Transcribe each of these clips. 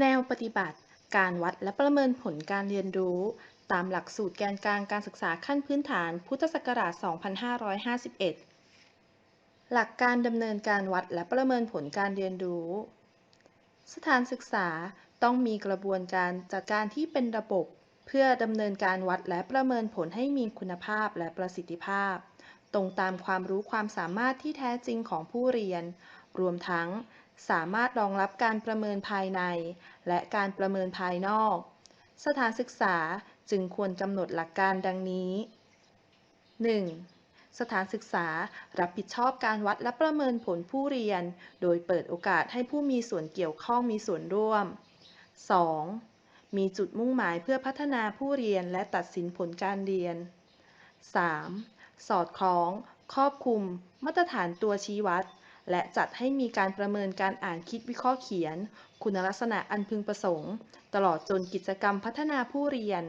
แนวปฏิบัติ การวัดและประเมินผลการเรียนรู้ ตามหลักสูตรแกนกลางการศึกษาขั้นพื้นฐาน พุทธศักราช 2551 หลักการดำเนินการวัดและประเมินผลการเรียนรู้ สถานศึกษาต้องมีกระบวนการจัดการที่เป็นระบบ เพื่อดำเนินการวัดและประเมินผลให้มีคุณภาพและประสิทธิภาพ ตรงตามความรู้ความสามารถที่แท้จริงของผู้เรียน รวมทั้ง สามารถรองรับการประเมินภายใน และการประเมินภายนอก สถานศึกษาจึงควรกำหนดหลักการดังนี้ 1. สถานศึกษารับผิดชอบการวัดและประเมินผลผู้เรียน โดยเปิดโอกาสให้ผู้มีส่วนเกี่ยวข้องมีส่วนร่วม 2. มีจุดมุ่งหมายเพื่อพัฒนาผู้เรียนและตัดสินผลการเรียน 3. สอดคล้อง ครอบคลุม มาตรฐานตัวชี้วัด และจัดให้มีการประเมินการอ่านคิดวิเคราะห์เขียน คุณลักษณะอันพึงประสงค์ ตลอดจนกิจกรรมพัฒนาผู้เรียน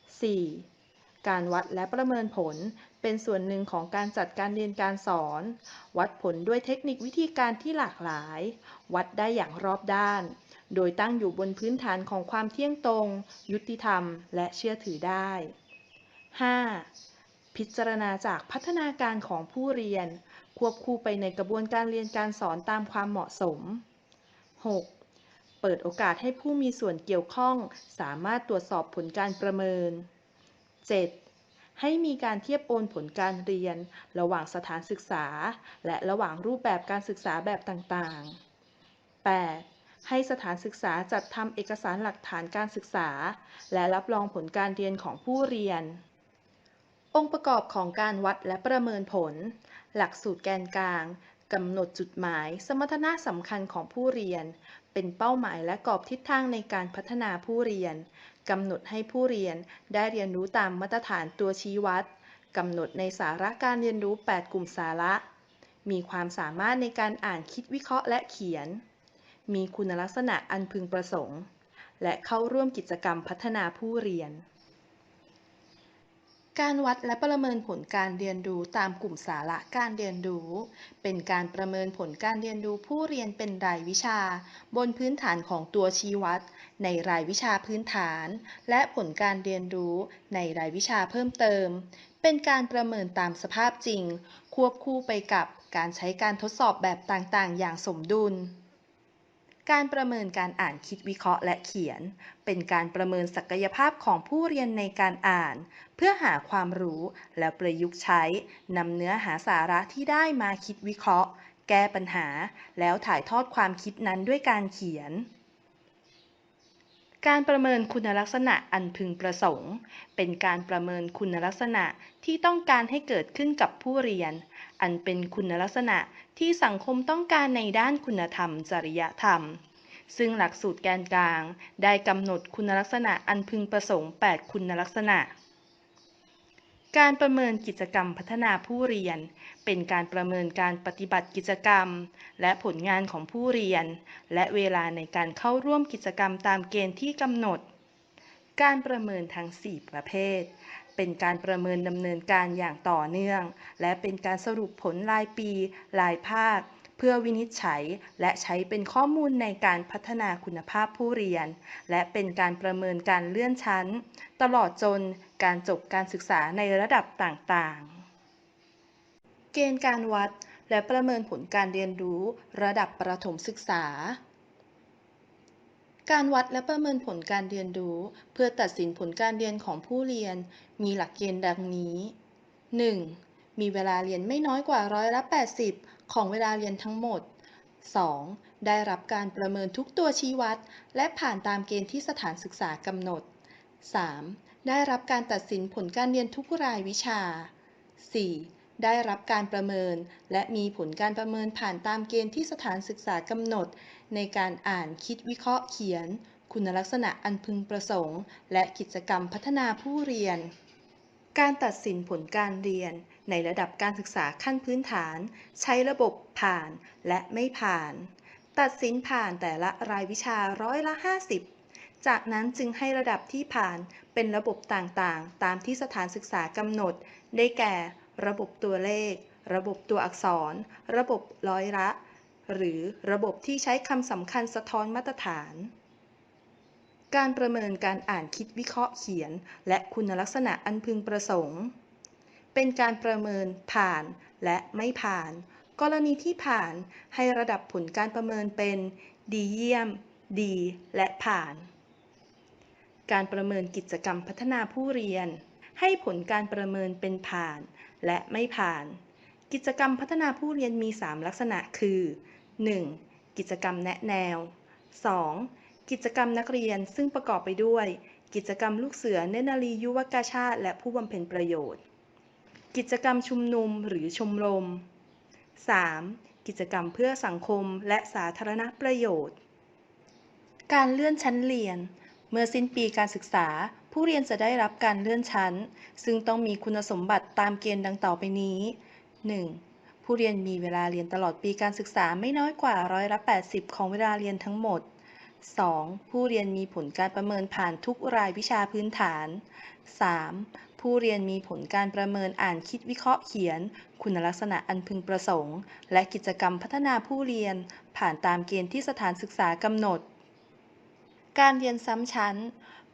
4. การวัดและประเมินผลเป็นส่วนหนึ่งของการจัดการเรียนการสอน วัดผลด้วยเทคนิควิธีการที่หลากหลาย วัดได้อย่างรอบด้าน โดยตั้งอยู่บนพื้นฐานของความเที่ยงตรง ยุติธรรม และเชื่อถือได้ 5. พิจารณาจากพัฒนาการของผู้เรียน ควบคู่ไปในกระบวนการเรียนการสอนตามความเหมาะสม 6. เปิดโอกาสให้ผู้มีส่วนเกี่ยวข้องสามารถตรวจสอบผลการประเมิน 7. ให้มีการเทียบโอนผลการเรียน ระหว่างสถานศึกษา และระหว่างรูปแบบการศึกษาแบบต่างๆ 8. ให้สถานศึกษาจัดทำเอกสารหลักฐานการศึกษา และรับรองผลการเรียนของผู้เรียน องค์ประกอบของการวัดและประเมินผล หลักสูตรแกนกลางกำหนดจุดหมาย สมรรถนะสำคัญของผู้เรียน เป็นเป้าหมายและกรอบทิศทางในการพัฒนาผู้เรียนกำหนดให้ผู้เรียนได้เรียนรู้ตามมาตรฐานตัวชี้วัดกำหนดในสาระการเรียนรู้ 8 กลุ่มสาระ มีความสามารถในการอ่านคิดวิเคราะห์และเขียน มีคุณลักษณะอันพึงประสงค์ และเข้าร่วมกิจกรรมพัฒนาผู้เรียน การวัดและประเมินผลการเรียนรู้ตามกลุ่มสาระการเรียนรู้ เป็นการประเมินผลการเรียนรู้ผู้เรียนเป็นรายวิชา บนพื้นฐานของตัวชี้วัด ในรายวิชาพื้นฐาน และผลการเรียนรู้ในรายวิชาเพิ่มเติม เป็นการประเมินตามสภาพจริง ควบคู่ไปกับการใช้การทดสอบแบบต่างๆ อย่างสมดุลการประเมินการอ่านคิดวิเคราะห์และเขียน เป็นการประเมินศักยภาพของผู้เรียนในการอ่าน พื่อหาความรู้และประยุกต์ใช้นำเนื้อหาสาระที่ได้มาคิดวิเคราะห์ แก้ปัญหา แล้วถ่ายทอดความคิดนั้นด้วยการเขียน การประเมินคุณลักษณะอันพึงประสงค์ เป็นการประเมินคุณลักษณะที่ต้องการให้เกิดขึ้นกับผู้เรียน อันเป็นคุณลักษณะที่สังคมต้องการในด้านคุณธรรม จริยธรรมซึ่งหลักสูตรแกนกลาง ได้กำหนดคุณลักษณะอันพึงประสงค์ 8 คุณลักษณะ การประเมินกิจกรรมพัฒนาผู้เรียน เป็นการประเมินการปฏิบัติกิจกรรม และผลงานของผู้เรียน และเวลาในการเข้าร่วมกิจกรรมตามเกณฑ์ที่กำหนด การประเมินทั้ง 4 ประเภท เป็นการประเมินดำเนินการอย่างต่อเนื่อง และเป็นการสรุปผลรายปี รายภาค เพื่อวินิจฉัย และใช้เป็นข้อมูลในการพัฒนาคุณภาพผู้เรียน และเป็นการประเมินการเลื่อนชั้น ตลอดจน การจบการศึกษาในระดับต่างๆ เกณฑ์การวัดและประเมินผลการเรียนรู้ระดับประถมศึกษา การวัดและประเมินผลการเรียนรู้ เพื่อตัดสินผลการเรียนของผู้เรียน มีหลักเกณฑ์ดังนี้ 1. มีเวลาเรียนไม่น้อยกว่าร้อยละ80 ของเวลาเรียนทั้งหมด 2. ได้รับการประเมินทุกตัวชี้วัด และผ่านตามเกณฑ์ที่สถานศึกษากำหนด 3. ได้รับการตัดสินผลการเรียนทุกรายวิชา 4. ได้รับการประเมิน และมีผลการประเมินผ่านตามเกณฑ์ที่สถานศึกษากำหนด ในการอ่านคิดวิเคราะห์เขียน คุณลักษณะอันพึงประสงค์ และกิจกรรมพัฒนาผู้เรียน การตัดสินผลการเรียน ในระดับการศึกษาขั้นพื้นฐาน ใช้ระบบผ่านและไม่ผ่าน ตัดสินผ่านแต่ละรายวิชาร้อยละ 50จากนั้นจึงให้ระดับที่ผ่าน เป็นระบบต่างๆ ตามที่สถานศึกษากำหนด ได้แก่ ระบบตัวเลข ระบบตัวอักษร ระบบร้อยละ หรือระบบที่ใช้คำสำคัญสะท้อนมาตรฐาน การประเมินการอ่านคิดวิเคราะห์เขียน และคุณลักษณะอันพึงประสงค์ เป็นการประเมินผ่านและไม่ผ่าน กรณีที่ผ่านให้ระดับผลการประเมินเป็น ดีเยี่ยม ดี และผ่าน การประเมินกิจกรรมพัฒนาผู้เรียน ให้ผลการประเมินเป็นผ่าน และไม่ผ่าน กิจกรรมพัฒนาผู้เรียนมี 3 ลักษณะคือ 1. กิจกรรมแนะแนว 2. กิจกรรมนักเรียนซึ่งประกอบไปด้วย กิจกรรมลูกเสือเนนารียุวกาชาติ และผู้บำเพ็ญประโยชน์ กิจกรรมชุมนุมหรือชมรม 3. กิจกรรมเพื่อสังคมและสาธารณประโยชน์ การเลื่อนชั้นเรียน เมื่อสิ้นปีการศึกษา ผู้เรียนจะได้รับการเลื่อนชั้น ซึ่งต้องมีคุณสมบัติตามเกณฑ์ดังต่อไปนี้ 1. ผู้เรียนมีเวลาเรียนตลอดปีการศึกษาไม่น้อยกว่าร้อยละ 80 ของเวลาเรียนทั้งหมด 2. ผู้เรียนมีผลการประเมินผ่านทุกรายวิชาพื้นฐาน 3. ผู้เรียนมีผลการประเมินอ่านคิดวิเคราะห์เขียน คุณลักษณะอันพึงประสงค์ และกิจกรรมพัฒนาผู้เรียน ผ่านตามเกณฑ์ที่สถานศึกษากำหนด การเรียนซ้ำชั้น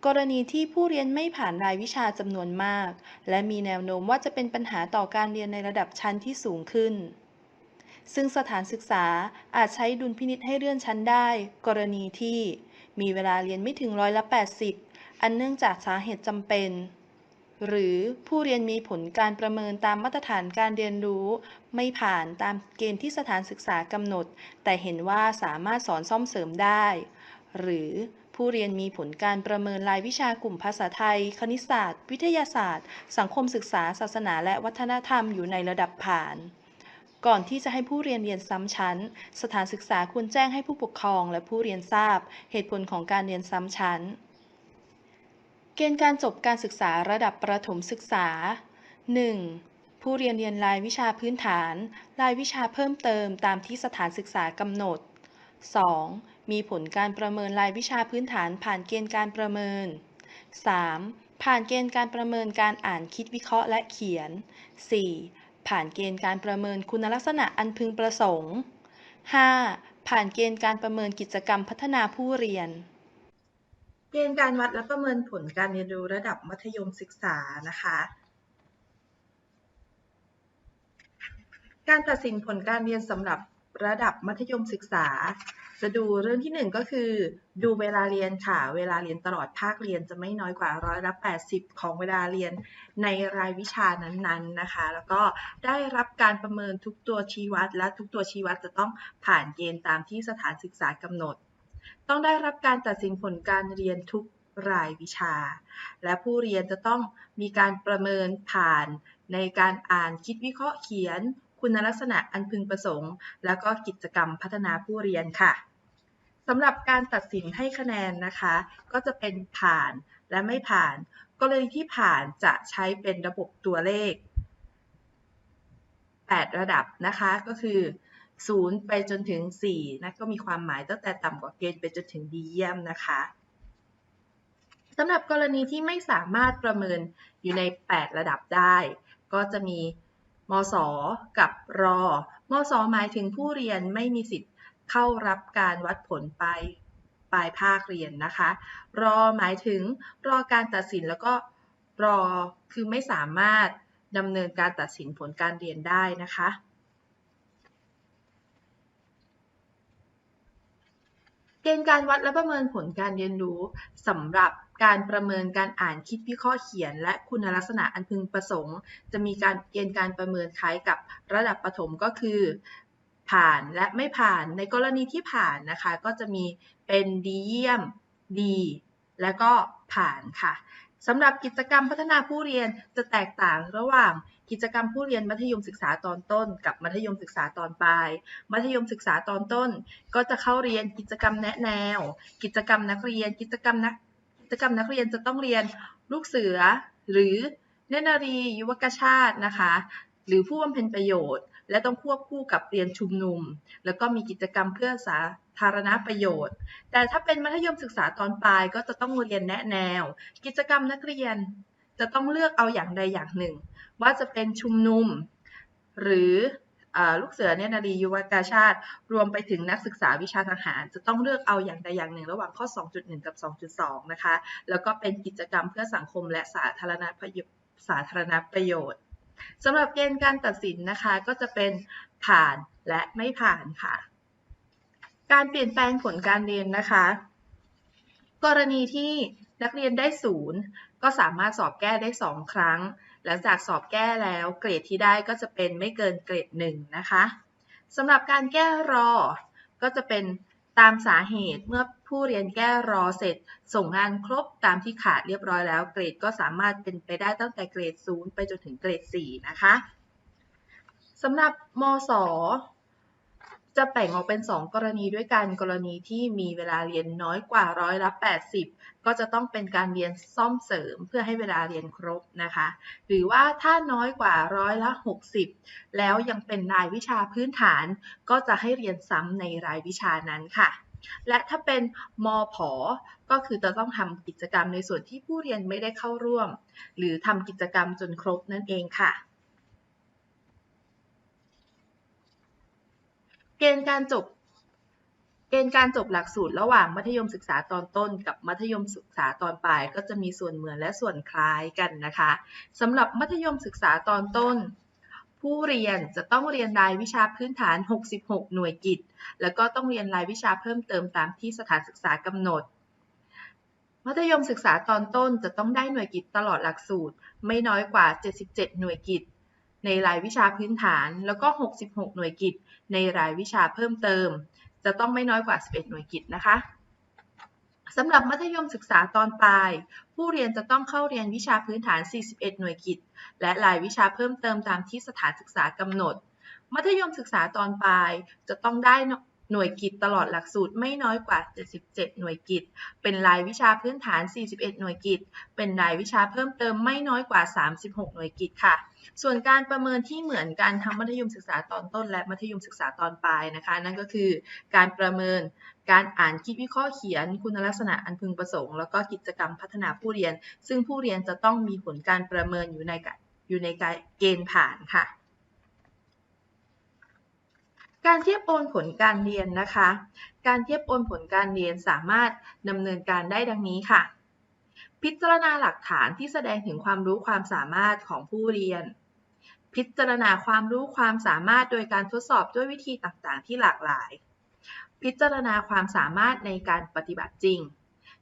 กรณีที่ผู้เรียนไม่ผ่านรายวิชาจำนวนมาก และมีแนวโน้มว่าจะเป็นปัญหาต่อการเรียนในระดับชั้นที่สูงขึ้น ซึ่งสถานศึกษาอาจใช้ดุลพินิษให้เลื่อนชั้นได้ กรณีที่มีเวลาเรียนไม่ถึงร้อยละ 80 อันเนื่องจากสาเหตุจำเป็น หรือผู้เรียนมีผลการประเมินตามมาตรฐานการเรียนรู้ ไม่ผ่านตามเกณฑ์ที่สถานศึกษากำหนด แต่เห็นว่าสามารถสอนซ่อมเสริมได้ หรือ ผู้เรียนมีผลการประเมินรายวิชากลุ่มภาษาไทย คณิตศาสตร์ วิทยาศาสตร์ สังคมศึกษา ศาสนา และวัฒนธรรมอยู่ในระดับผ่าน ก่อนที่จะให้ผู้เรียนเรียนซ้ำชั้น สถานศึกษาควรแจ้งให้ผู้ปกครอง และผู้เรียนทราบ เหตุผลของการเรียนซ้ำชั้น เกณฑ์การจบการศึกษาระดับประถมศึกษา 1. ผู้เรียนเรียนรายวิชาพื้นฐาน รายวิชาเพิ่มเติมตามที่สถานศึกษากำหนด 2. มีผลการประเมินรายวิชาพื้นฐานผ่านเกณฑ์การประเมิน 3. ผ่านเกณฑ์การประเมินการอ่านคิดวิเคราะห์และเขียน 4. ผ่านเกณฑ์การประเมินคุณลักษณะอันพึงประสงค์ 5. ผ่านเกณฑ์การประเมินกิจกรรมพัฒนาผู้เรียน เกณฑ์การวัดและประเมินผลการเรียนรู้ระดับมัธยมศึกษานะคะการตัดสินผลการเรียนสำหรับ ระดับมัธยมศึกษา จะดูเรื่องที่หนึ่งก็คือ ดูเวลาเรียนค่ะ เวลาเรียนตลอดภาคเรียนจะไม่น้อยกว่าร้อยละ80 ของเวลาเรียนในรายวิชานั้นๆนะคะ แล้วก็ได้รับการประเมินทุกตัวชี้วัด และทุกตัวชี้วัดจะต้องผ่านเกณฑ์ตามที่สถานศึกษากำหนด ต้องได้รับการตัดสินผลการเรียนทุกรายวิชา และผู้เรียนจะต้องมีการประเมินผ่านในการอ่านคิดวิเคราะห์เขียน คุณลักษณะอันพึงประสงค์ แล้วก็กิจกรรมพัฒนาผู้เรียนค่ะสำหรับการตัดสินให้คะแนนนะคะ ก็จะเป็นผ่านและไม่ผ่าน กรณีที่ผ่านจะใช้เป็นระบบตัวเลข 8 ระดับนะคะก็คือ 0 ไปจนถึง 4 นะก็มีความหมายตั้งแต่ต่ำกว่าเกณฑ์ไปจนถึงดีเยี่ยมนะคะสำหรับกรณีที่ไม่สามารถประเมินอยู่ใน 8 ระดับได้ ก็จะมี มศกับรอมศหมายถึงผู้เรียนไม่มีสิทธิ์เข้ารับการวัดผลปลายปลายภาคเรียนนะคะ รอหมายถึงรอการตัดสินแล้วก็รอคือไม่สามารถดำเนินการตัดสินผลการเรียนได้นะคะ เกณฑ์การวัดและประเมินผลการเรียนรู้สำหรับ การประเมินการอ่านคิดวิเคราะห์เขียน และคุณลักษณะอันพึงประสงค์ จะมีการเกณฑ์การประเมินคล้ายกับระดับประถมก็คือ ผ่านและไม่ผ่านในกรณีที่ผ่านนะคะ ก็จะมีเป็นดีเยี่ยมดี และก็ผ่านค่ะสำหรับกิจกรรมพัฒนาผู้เรียนจะแตกต่างระหว่างกิจกรรมผู้เรียนมัธยมศึกษาตอนต้น กับมัธยมศึกษาตอนปลาย มัธยมศึกษาตอนต้น ก็จะเข้าเรียนกิจกรรมแนะแนว กิจกรรมนักเรียน กิจกรรมนัก จกรรมนักเรียนจะต้องเรียนลูกเสือ หรือเนนารียุวกชาตินะคะ หรือผู้บำเพ็ญประโยชน์ และต้องควบคู่กับเรียนชุมนุม แล้วก็มีกิจกรรมเพื่อสาธารณประโยชน์ แต่ถ้าเป็นมัธยมศึกษาตอนปลายก็จะต้องเรียนแนะแนว กิจกรรมนักเรียนจะต้องเลือกเอาอย่างใดอย่างหนึ่ง ว่าจะเป็นชุมนุม หรือ ลูกเสือเนตรนารียุวกาชาติ รวมไปถึงนักศึกษาวิชาทหาร จะต้องเลือกเอาอย่างใดอย่างหนึ่ง ระหว่างข้อ 2.1 กับ 2.2 นะคะ แล้วก็เป็นกิจกรรมเพื่อสังคมและสาธารณประโยชน์สาธารณประโยชน์สำหรับเกณฑ์การตัดสินนะคะ ก็จะเป็นผ่านและไม่ผ่านค่ะ การเปลี่ยนแปลงผลการเรียนนะคะ กรณีที่นักเรียนได้ศูนย์ก็สามารถสอบแก้ได้ 2 ครั้ง หลังจากสอบแก้แล้วเกรดที่ได้ก็จะเป็นไม่เกินเกรด1นะคะสำหรับการแก้รอ ก็จะเป็นตามสาเหตุเมื่อผู้เรียนแก้รอเสร็จ ส่งงานครบตามที่ขาดเรียบร้อยแล้ว เกรดก็สามารถเป็นไปได้ตั้งแต่เกรด 0 ไปจนถึงเกรด 4 นะคะสำหรับมส จะแบ่งออกเป็น 2 กรณีด้วยกัน กรณีที่มีเวลาเรียนน้อยกว่าร้อยละ 80 ก็จะต้องเป็นการเรียนซ่อมเสริมเพื่อให้เวลาเรียนครบนะคะ หรือว่าถ้าน้อยกว่าร้อยละ 60 แล้วยังเป็นรายวิชาพื้นฐาน ก็จะให้เรียนซ้ำในรายวิชานั้นค่ะและถ้าเป็นมผก็คือจะต้องทำกิจกรรมในส่วนที่ผู้เรียนไม่ได้เข้าร่วม หรือทำกิจกรรมจนครบนั่นเองค่ะ เกณฑ์การจบ เกณฑ์การจบหลักสูตรระหว่างมัธยมศึกษาตอนต้น กับมัธยมศึกษาตอนปลาย ก็จะมีส่วนเหมือนและส่วนคล้ายกันนะคะสำหรับมัธยมศึกษาตอนต้น ผู้เรียนจะต้องเรียนรายวิชาพื้นฐาน 66 หน่วยกิตแล้วก็ต้องเรียนรายวิชาเพิ่มเติมตามที่สถานศึกษากำหนดมัธยมศึกษาตอนต้นจะต้องได้หน่วยกิตตลอดหลักสูตร ไม่น้อยกว่า 77 หน่วยกิต ในรายวิชาพื้นฐาน แล้วก็ 66 หน่วยกิตในรายวิชาเพิ่มเติม จะต้องไม่น้อยกว่า 11 หน่วยกิตนะคะสำหรับมัธยมศึกษาตอนปลาย ผู้เรียนจะต้องเข้าเรียนวิชาพื้นฐาน 41 หน่วยกิตและรายวิชาเพิ่มเติมตามที่สถานศึกษากำหนด มัธยมศึกษาตอนปลายจะต้องได้ หน่วยกิตตลอดหลักสูตรไม่น้อยกว่า 77 หน่วยกิตเป็นรายวิชาพื้นฐาน 41 หน่วยกิตเป็นรายวิชาเพิ่มเติมไม่น้อยกว่า 36 หน่วยกิตค่ะ ส่วนการประเมินที่เหมือนกันทั้งมัธยมศึกษาตอนต้น และมัธยมศึกษาตอนปลายนะคะ นั่นก็คือการประเมินการอ่านคิดวิเคราะห์เขียน คุณลักษณะอันพึงประสงค์ แล้วก็กิจกรรมพัฒนาผู้เรียน ซึ่งผู้เรียนจะต้องมีผลการประเมินอยู่ในอยู่ในเกณฑ์ผ่านค่ะ การเทียบโอนผลการเรียนนะคะ การเทียบโอนผลการเรียนสามารถดำเนินการได้ดังนี้ค่ะ พิจารณาหลักฐานที่แสดงถึงความรู้ความสามารถของผู้เรียน พิจารณาความรู้ความสามารถโดยการทดสอบด้วยวิธีต่างๆ ที่หลากหลาย พิจารณาความสามารถในการปฏิบัติจริง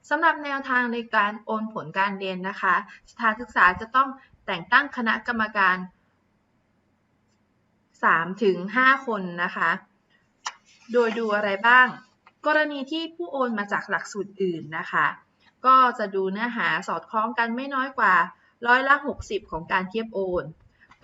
สำหรับแนวทางในการโอนผลการเรียนนะคะ สถานศึกษาจะต้องแต่งตั้งคณะกรรมการ 3ถึง5คนนะคะ โดยดูอะไรบ้าง กรณีที่ผู้โอนมาจากหลักสูตรอื่นนะคะ ก็จะดูเนื้อหาสอดคล้องกันไม่น้อยกว่าร้อยละ 60 ของการเทียบโอน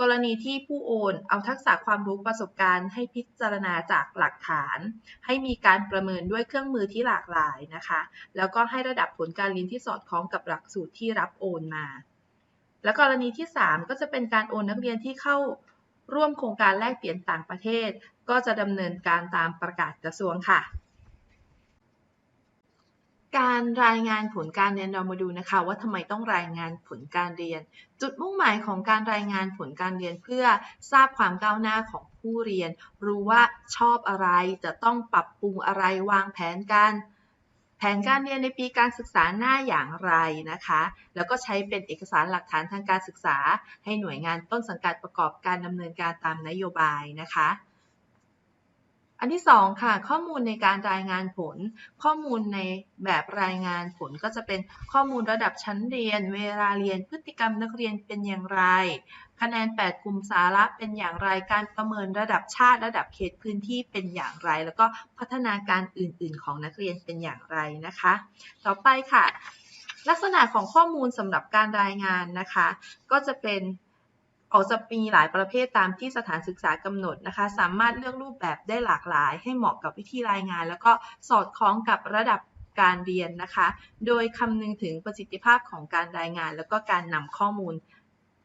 กรณีที่ผู้โอนเอาทักษะความรู้ประสบการณ์ให้พิจารณาจากหลักฐาน ให้มีการประเมินด้วยเครื่องมือที่หลากหลายนะคะ แล้วก็ให้ระดับผลการเรียนที่สอดคล้องกับหลักสูตรที่รับโอนมาและกรณีที่ 3 ก็จะเป็นการโอนนักเรียนที่เข้า ร่วมโครงการแลกเปลี่ยนต่างประเทศ ก็จะดำเนินการตามประกาศกระทรวงค่ะ การรายงานผลการเรียนเรามาดูนะคะ ว่าทำไมต้องรายงานผลการเรียน จุดมุ่งหมายของการรายงานผลการเรียนเพื่อทราบความก้าวหน้าของผู้เรียน รู้ว่าชอบอะไรจะต้องปรับปรุงอะไรวางแผนการ แผนการเรียนในปีการศึกษาหน้าอย่างไรนะคะ แล้วก็ใช้เป็นเอกสารหลักฐานทางการศึกษา ให้หน่วยงานต้นสังกัดประกอบการดำเนินการตามนโยบายนะคะอันที่2ค่ะข้อมูลในการรายงานผล ข้อมูลในแบบรายงานผลก็จะเป็นข้อมูลระดับชั้นเรียน เวลาเรียนพฤติกรรมนักเรียนเป็นอย่างไร คะแนน 8 กลุ่มสาระเป็นอย่างไร การประเมินระดับชาติระดับเขตพื้นที่เป็นอย่างไร แล้วก็พัฒนาการอื่น ๆ ของนักเรียนเป็นอย่างไรนะคะ ต่อไปค่ะ ลักษณะของข้อมูลสำหรับการรายงานนะคะ ก็จะเป็นออกจะมีหลายประเภทตามที่สถานศึกษากำหนดนะคะ สามารถเลือกรูปแบบได้หลากหลาย ให้เหมาะกับวิธีรายงาน แล้วก็สอดคล้องกับระดับการเรียนนะคะ โดยคำนึงถึงประสิทธิภาพของการรายงาน แล้วก็การนำข้อมูล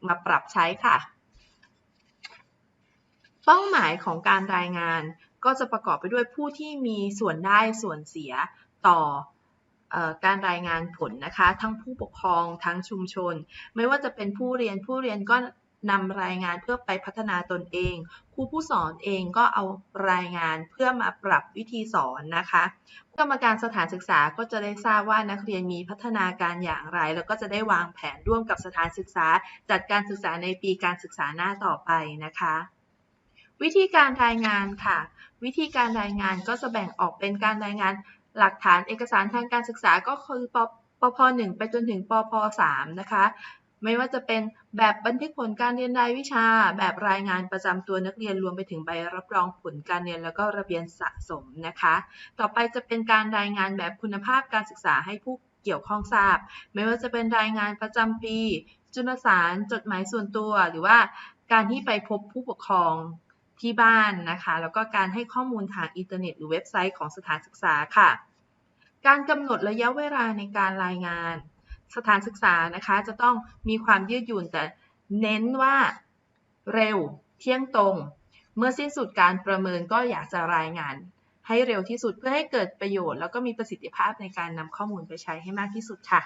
มาปรับใช้ค่ะ เป้าหมายของการรายงานก็จะประกอบไปด้วยผู้ที่มีส่วนได้ส่วนเสียต่อการรายงานผลนะคะ ทั้งผู้ปกครองทั้งชุมชน ไม่ว่าจะเป็นผู้เรียนผู้เรียนก็ นำรายงานเพื่อไปพัฒนาตนเอง ครูผู้สอนเองก็เอารายงานเพื่อมาปรับวิธีสอนนะคะกรรมการสถานศึกษาก็จะได้ทราบว่านักเรียนมีพัฒนาการอย่างไร แล้วก็จะได้วางแผนร่วมกับสถานศึกษา จัดการศึกษาในปีการศึกษาหน้าต่อไปนะคะ วิธีการรายงานค่ะ วิธีการรายงานก็จะแบ่งออกเป็นการรายงานหลักฐานเอกสารทางการศึกษาก็คือปปพ1ไปจนถึงปพ3นะคะ ไม่ว่าจะเป็นแบบบันทึกผลการเรียนรายวิชา แบบรายงานประจำตัวนักเรียนรวมไปถึงใบรับรองผลการเรียนแล้วก็ระเบียนสะสมนะคะ ต่อไปจะเป็นการรายงานแบบคุณภาพการศึกษาให้ผู้เกี่ยวข้องทราบ ไม่ว่าจะเป็นรายงานประจำปี จุลสาร จดหมายส่วนตัว หรือว่าการที่ไปพบผู้ปกครองที่บ้านนะคะ แล้วก็การให้ข้อมูลทางอินเทอร์เน็ตหรือเว็บไซต์ของสถานศึกษาค่ะ การกำหนดระยะเวลาในการรายงาน สถานศึกษานะคะ จะต้องมีความยืดหยุ่นแต่เน้นว่าเร็วเที่ยงตรง เมื่อสิ้นสุดการประเมินก็อยากจะรายงาน ให้เร็วที่สุดเพื่อให้เกิดประโยชน์ แล้วก็มีประสิทธิภาพในการนำข้อมูลไปใช้ให้มากที่สุดค่ะ